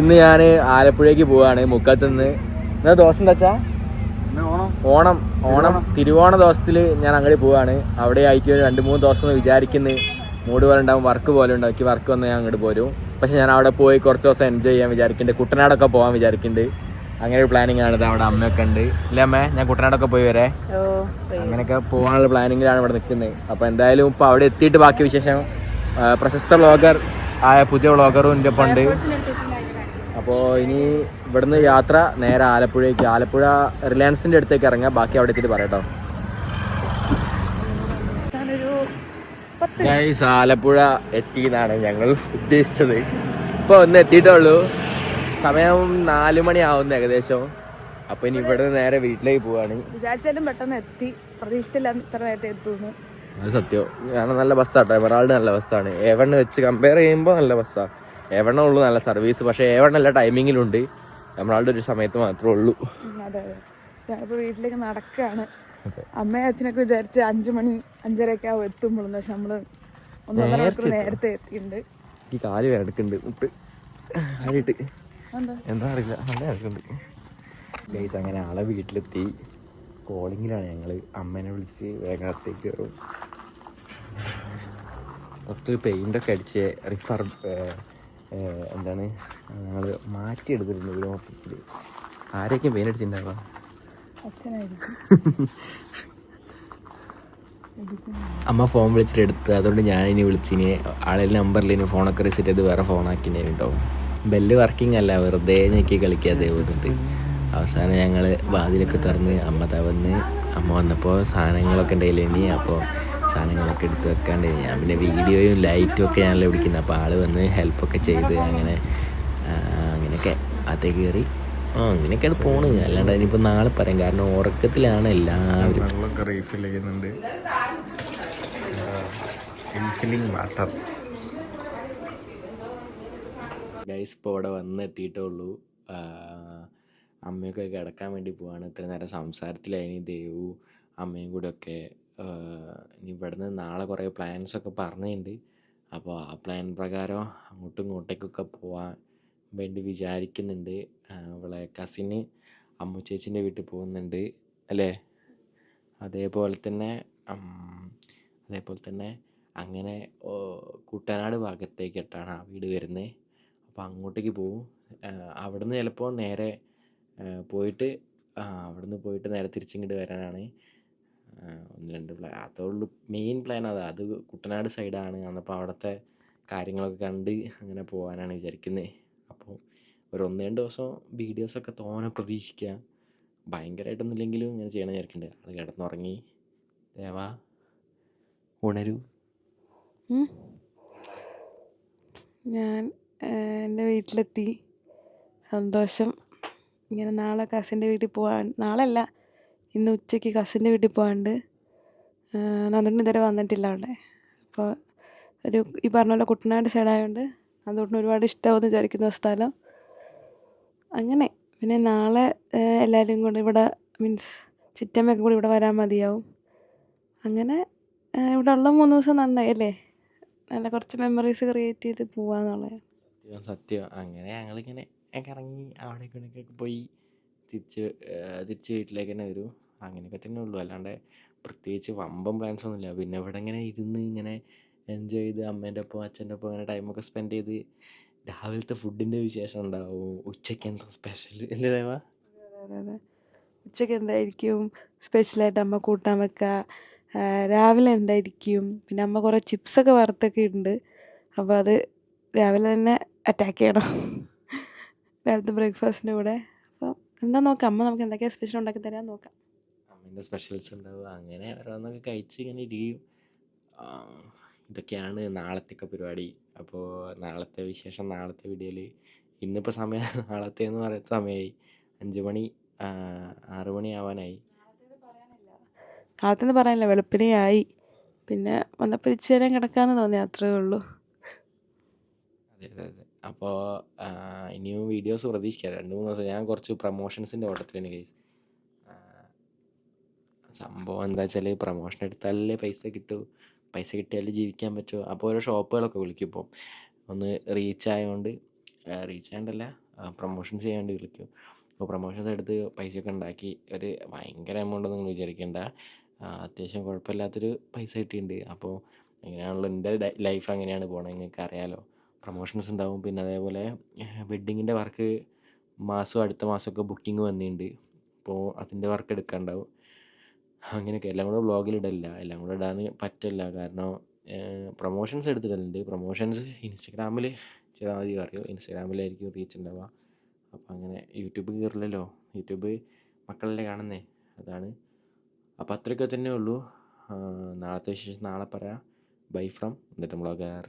ഇന്ന് ഞാൻ ആലപ്പുഴയ്ക്ക് പോവാണ് മുക്കത്തുനിന്ന്. എന്നാ ദിവസം എന്താച്ചാ ഓണം? ഓണം തിരുവോണ. ദിവസത്തിൽ ഞാൻ അങ്ങോട്ട് പോവാണ്. അവിടെ ആയിരിക്കും രണ്ട് മൂന്ന് ദിവസം എന്ന് വിചാരിക്കുന്നു. മൂട് പോലെ ഉണ്ടാവും വർക്ക് പോലെ ഉണ്ടാവും. എനിക്ക് വർക്ക് വന്ന് ഞാൻ അങ്ങോട്ട് പോരും. പക്ഷെ ഞാൻ അവിടെ പോയി കുറച്ച് ദിവസം എൻജോയ് ചെയ്യാൻ വിചാരിക്കുന്നുണ്ട്. കുട്ടനാടൊക്കെ പോകാൻ വിചാരിക്കുന്നുണ്ട്. അങ്ങനെ ഒരു പ്ലാനിങ് ആണ് അവിടെ അമ്മയൊക്കെ ഉണ്ട്. ഇല്ല അമ്മേ? ഞാൻ കുട്ടനാടൊക്കെ പോയി വരെ. അങ്ങനെയൊക്കെ പോകാനുള്ള പ്ലാനിങ്ങിലാണ് ഇവിടെ നിൽക്കുന്നത് അപ്പോൾ എന്തായാലും ഇപ്പോൾ അവിടെ എത്തിയിട്ട് ബാക്കി വിശേഷം. പ്രശസ്ത വ്ളോഗർ ആയ പുതിയ വ്ളോഗറും എന്റെ ഒപ്പം ഉണ്ട്. അപ്പോൾ ഇനി ഇവിടുന്ന് യാത്ര നേരെ ആലപ്പുഴയ്ക്ക്. ആലപ്പുഴ റിലയൻസിന്റെ അടുത്തേക്ക് ഇറങ്ങുക ബാക്കി അവിടെ എത്തിയിട്ട് പറയട്ടോ ആലപ്പുഴ എത്തി എന്നാണ് ഞങ്ങൾ ഉദ്ദേശിച്ചത്. ഇപ്പോൾ ഒന്ന് എത്തിയിട്ടേ ഉള്ളൂ സമയം നാല് മണി ആവുന്നു ഏകദേശം. അപ്പൊ ഇനി ഇവിടെ നേരെ വീട്ടിലേക്ക് പോവാണ്. വിചാരിച്ചാലും പെട്ടെന്ന് എത്തി. പ്രതീക്ഷിച്ചില്ല ഇത്ര നേരത്തെ എത്തുന്നു. അത് സത്യം. കാരണം നല്ല ബസ്സാട്ടോ എവറാൾഡ് നല്ല ബസ്സാണ്. എവണ് വെച്ച് കമ്പയർ ചെയ്യുമ്പോൾ നല്ല ബസ്സാണ് എവണ്ണ ഉള്ളൂ നല്ല സർവീസ് പക്ഷേ എവണ എല്ലാ ടൈമിങ്ങിലുണ്ട്. നമ്മളുടെ ഒരു സമയത്ത് മാത്രമേ ഉള്ളൂ. അതെ ഞാനിപ്പോൾ വീട്ടിലേക്ക് നടക്കുകയാണ് അമ്മയും അച്ഛനൊക്കെ വിചാരിച്ച് അഞ്ചു മണി അഞ്ചരയൊക്കെ ആവും എത്തുമ്പോഴും പക്ഷെ ഒന്നൊന്നര മണിക്കൂർ നേരത്തെ എത്തിയിട്ടുണ്ട്. ഈ കാൽ മുട്ട് ആയിട്ട് എന്താ? അറിയില്ല. നല്ല ഗൈസ് അങ്ങനെ ആളെ വീട്ടിലെത്തി. കോളിങ്ങിലാണ് ഞങ്ങൾ അമ്മേനെ വിളിച്ച് വേഗത്തേക്ക് കയറും കുറച്ച് പെയിന്റൊക്കെ അടിച്ച് റിഫർ എന്താണ്? ഞങ്ങൾ മാറ്റിയെടുത്തിട്ടുണ്ട് ഒരു മൊത്തത്തിൽ ആരെയൊക്കെ പെയിന്റ് അടിച്ചിട്ടുണ്ടാവാം അമ്മ ഫോൺ വിളിച്ചിട്ട് എടുത്ത് അതുകൊണ്ട് ഞാൻ ഇനി വിളിച്ചിനി. ആളെ നമ്പറിൽ ഇനി ഫോണൊക്കെ റിസീറ്റ് ചെയ്ത് വേറെ ഫോണാക്കിനെ ഉണ്ടാവും ബെല്ല് വർക്കിംഗ് അല്ല വെറുതെ നീക്കി കളിക്കാതെ പോയിട്ടുണ്ട്. അവസാനം ഞങ്ങൾ വാതിലൊക്കെ തുറന്ന് അമ്മ തവന്ന് അമ്മ വന്നപ്പോൾ സാധനങ്ങളൊക്കെ ഉണ്ടായില്ല ഇനി അപ്പോൾ സാധനങ്ങളൊക്കെ എടുത്ത് വെക്കാണ്ട് ഞാൻ പിന്നെ വീഡിയോയും ലൈറ്റും ഒക്കെ ഞാനല്ലേ പിടിക്കുന്നത് അപ്പോൾ ആൾ വന്ന് ഹെൽപ്പൊക്കെ ചെയ്ത് അങ്ങനെ അങ്ങനെയൊക്കെ അതേ കയറി ആ അങ്ങനെയൊക്കെയാണ് പോണ്. അല്ലാണ്ട് ഇനിയിപ്പോൾ നാളെ പറയാം. കാരണം ഉറക്കത്തിലാണ് എല്ലാവരും. വെള്ളമൊക്കെ ഇൻഫിലിംഗ് വാട്ടർ ഗൈസ് ഇപ്പോൾ ഇവിടെ വന്ന് എത്തിയിട്ടേ ഉള്ളൂ അമ്മയൊക്കെ കിടക്കാൻ വേണ്ടി പോവാണ്. ഇത്ര നേരം സംസാരത്തിലായി. ദേവു അമ്മയും കൂടെ ഒക്കെ ഇനി ഇവിടുന്ന് നാളെ കുറേ പ്ലാൻസൊക്കെ പറഞ്ഞിട്ടുണ്ട് അപ്പോൾ ആ പ്ലാൻ പ്രകാരം അങ്ങോട്ടും ഇങ്ങോട്ടേക്കൊക്കെ പോവാൻ വേണ്ടി വിചാരിക്കുന്നുണ്ട്. അവളെ കസിന് അമ്മു ചേച്ചീന്റെ വീട്ടിൽ പോകുന്നുണ്ട്. അല്ലേ? അതേപോലെ തന്നെ അതേപോലെ തന്നെ അങ്ങനെ കുട്ടനാട് ഭാഗത്തേക്കിട്ടാണ് ആ വീട് വരുന്നത്. അപ്പോൾ അങ്ങോട്ടേക്ക് പോവും. അവിടുന്ന് ചിലപ്പോൾ നേരെ പോയിട്ട് അവിടുന്ന് പോയിട്ട് നേരെ തിരിച്ചിങ്ങോട്ട് വരാനാണ് ഒന്ന് രണ്ട് പ്ലാൻ അതുള്ളൂ മെയിൻ പ്ലാൻ അതാണ് അത്. കുട്ടനാട് സൈഡാണ് അന്നപ്പോൾ അവിടുത്തെ കാര്യങ്ങളൊക്കെ കണ്ട് അങ്ങനെ പോകാനാണ് വിചാരിക്കുന്നത് അപ്പോൾ ഒരു ഒന്ന് രണ്ട് ദിവസം വീഡിയോസൊക്കെ തോനെ പ്രതീക്ഷിക്കുക ഭയങ്കരമായിട്ടൊന്നുമില്ലെങ്കിലും ഇങ്ങനെ ചെയ്യണം വിചാരിക്കുന്നുണ്ട് ആൾ കിടന്നുറങ്ങി. ദേവാ ഉണരൂ. ഞാൻ എന്റെ വീട്ടിലെത്തി. സന്തോഷം. ഇങ്ങനെ നാളെ കസിന്റെ വീട്ടിൽ പോകാൻ നാളെ അല്ല ഇന്ന് ഉച്ചയ്ക്ക് കസിന്റെ വീട്ടിൽ പോകാണ്ട് നന്ദുണ്ണി ഇതുവരെ വന്നിട്ടില്ല അവിടെ. അപ്പോൾ ഒരു ഈ പറഞ്ഞ പോലെ കുട്ടനാട് സൈഡായതുകൊണ്ട് നന്ദുണ്ണി ഒരുപാട് ഇഷ്ടമാവുമെന്ന് വിചാരിക്കുന്ന സ്ഥലം. അങ്ങനെ പിന്നെ നാളെ എല്ലാവരും കൂടെ ഇവിടെ മീൻസ് ചിറ്റമ്മയൊക്കെ കൂടി ഇവിടെ വരാൻ മതിയാവും. അങ്ങനെ ഇവിടെ ഉള്ള മൂന്ന് ദിവസം നന്നായി അല്ലേ? നല്ല കുറച്ച് മെമ്മറീസ് ക്രിയേറ്റ് ചെയ്ത് പോവാന്നുള്ളത് സത്യം അങ്ങനെ ഞങ്ങളിങ്ങനെ കറങ്ങി അവിടെ പോയി. തിരിച്ച് തിരിച്ച് വീട്ടിലേക്ക് തന്നെ വരൂ. അങ്ങനെയൊക്കെ തന്നെ ഉള്ളൂ. അല്ലാണ്ട് പ്രത്യേകിച്ച് വമ്പൻ പ്ലാൻസ് ഒന്നുമില്ല. പിന്നെ ഇവിടെ ഇങ്ങനെ ഇരുന്ന് ഇങ്ങനെ എൻജോയ് ചെയ്ത് അമ്മേന്റെ ഒപ്പം അച്ഛന്റെ ഒപ്പം അങ്ങനെ ടൈമൊക്കെ സ്പെൻഡ് ചെയ്ത് രാവിലത്തെ ഫുഡിന്റെ വിശേഷം ഉണ്ടാവും ഉച്ചയ്ക്ക് എന്താ സ്പെഷ്യൽ അല്ലേ ദേവാ? ഉച്ചയ്ക്ക് എന്തായിരിക്കും? സ്പെഷ്യലായിട്ട് അമ്മ കൂട്ടാൻ വെക്കുക രാവിലെ എന്തായിരിക്കും? പിന്നെ അമ്മ കുറേ ചിപ്സൊക്കെ വറുത്തൊക്കെ ഉണ്ട് അപ്പോൾ അത് രാവിലെ തന്നെ അറ്റാക്ക് ചെയ്യണം. രാവിലത്തെ ബ്രേക്ക്ഫാസ്റ്റിന്റെ കൂടെ. എന്താ നോക്കാം. അമ്മ നമുക്ക് എന്തൊക്കെ സ്പെഷ്യൽ ഉണ്ടാക്കി തരാൻ നോക്കാം. അമ്മേന്റെ സ്പെഷ്യൽസ് ഉണ്ടാവും. അങ്ങനെ ഓരോന്നൊക്കെ കഴിച്ച് ഇങ്ങനെ ഇരിക്കും ആ, ഇതൊക്കെയാണ് നാളത്തെയൊക്കെ പരിപാടി. അപ്പോൾ നാളത്തെ വിശേഷം നാളത്തെ വീഡിയോയിൽ ഇന്നിപ്പോൾ സമയം നാളത്തെ എന്ന് പറയുന്ന സമയമായി അഞ്ച് മണി ആ, ആറ് മണി ആവാനായി. നാളത്തെ പറയാനില്ല. വെളുപ്പിനെ ആയി. പിന്നെ വന്നപ്പോൾ ഇച്ചിരി നേരം കിടക്കാമെന്ന് തോന്നി. അത്രേ ഉള്ളൂ. അതെ അതെ അതെ. അപ്പോൾ ഇനിയും വീഡിയോസ് പ്രതീക്ഷിക്കാം. രണ്ട് മൂന്ന് ദിവസം ഞാൻ കുറച്ച് പ്രൊമോഷൻസിന്റെ ഓട്ടത്തിലാണ് കേസ് സംഭവം എന്താ വെച്ചാൽ പ്രൊമോഷൻ എടുത്താലല്ലേ പൈസ കിട്ടൂ. പൈസ കിട്ടിയാലേ ജീവിക്കാൻ പറ്റൂ. അപ്പോൾ ഓരോ ഷോപ്പുകളൊക്കെ വിളിക്കും ഇപ്പോൾ ഒന്ന് റീച്ച് ആയതുകൊണ്ട് റീച്ച് ആയതല്ല പ്രൊമോഷൻസ് ചെയ്യാൻ വേണ്ടി വിളിക്കും. അപ്പോൾ പ്രൊമോഷൻസ് എടുത്ത് പൈസയൊക്കെ ഉണ്ടാക്കി ഒരു ഭയങ്കര എമൗണ്ട് നിങ്ങൾ വിചാരിക്കേണ്ട. അത്യാവശ്യം കുഴപ്പമില്ലാത്തൊരു പൈസ കിട്ടിയിട്ടുണ്ട്. അപ്പോൾ അങ്ങനെയാണല്ലോ എന്റെ ലൈഫ് അങ്ങനെയാണ് പോണത് നിങ്ങൾക്ക് അറിയാലോ പ്രൊമോഷൻസ് ഉണ്ടാവും. പിന്നെ അതേപോലെ വെഡ്ഡിങ്ങിന്റെ വർക്ക് മാസം അടുത്ത മാസമൊക്കെ ബുക്കിംഗ് വന്നിട്ടുണ്ട്. അപ്പോൾ അതിന്റെ വർക്ക് എടുക്കാണ്ടാവും അങ്ങനെയൊക്കെ. എല്ലാം കൂടെ ഇടല്ല എല്ലാം കൂടെ ഇടാൻ പറ്റില്ല. കാരണം പ്രൊമോഷൻസ് എടുത്തിട്ടുണ്ട്. പ്രൊമോഷൻസ് ഇൻസ്റ്റഗ്രാമിൽ ചെയ്താൽ മതി അറിയോ ഇൻസ്റ്റഗ്രാമിലായിരിക്കും റീച്ച് ഉണ്ടാവുക. അപ്പോൾ അങ്ങനെ യൂട്യൂബ് കയറില്ലല്ലോ യൂട്യൂബ് മക്കളല്ലേ കാണുന്നേ? അതാണ്. അപ്പോൾ അത്രയൊക്കെ തന്നെ ഉള്ളൂ നാളത്തെ വിശേഷം നാളെ പറയാം. ബൈ ഫ്രം എന്നിട്ട് വ്ളോഗർ